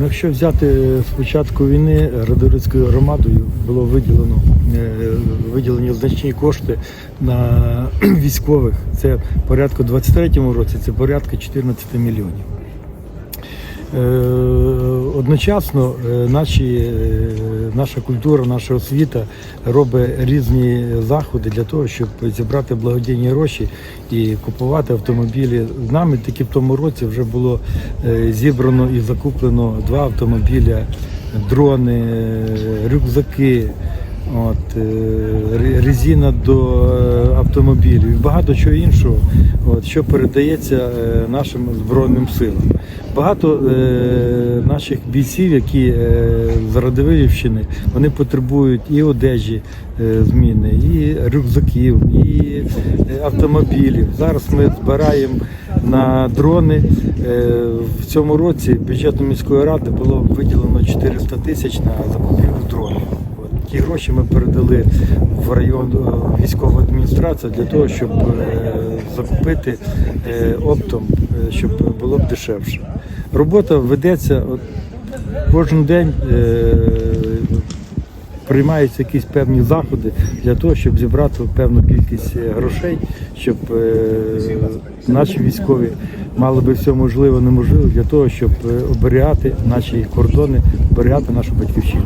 Ну, якщо взяти е, з початку війни Радорицькою громадою було виділено е, виділені значні кошти на військових. Це порядку в 23-му році, це порядка 14 мільйонів. Одночасно е, наші, е, наша культура, наша освіта робить різні заходи для того, щоб зібрати благодійні гроші і купувати автомобілі. З нами тільки в тому році вже було е, зібрано і закуплено два автомобіля, дрони, рюкзаки. От, резина до е, автомобілів і багато чого іншого, от, що передається е, нашим Збройним силам. Багато е, наших бійців, які е, з Радивилівщини, вони потребують і одежі е, зміни, і рюкзаків, і е, автомобілів. Зараз ми збираємо на дрони. Е, в цьому році бюджетом міської ради було виділено 400 тисяч на закупівлю дронів. Ті гроші ми передали в район е, військову адміністрацію для того, щоб е, закупити е, оптом, щоб було б дешевше. Робота ведеться от, кожен день. Приймаються якісь певні заходи для того, щоб зібрати певну кількість грошей, щоб е, наші військові мали би все можливе, неможливе для того, щоб оберігати наші кордони, оберігати нашу батьківщину.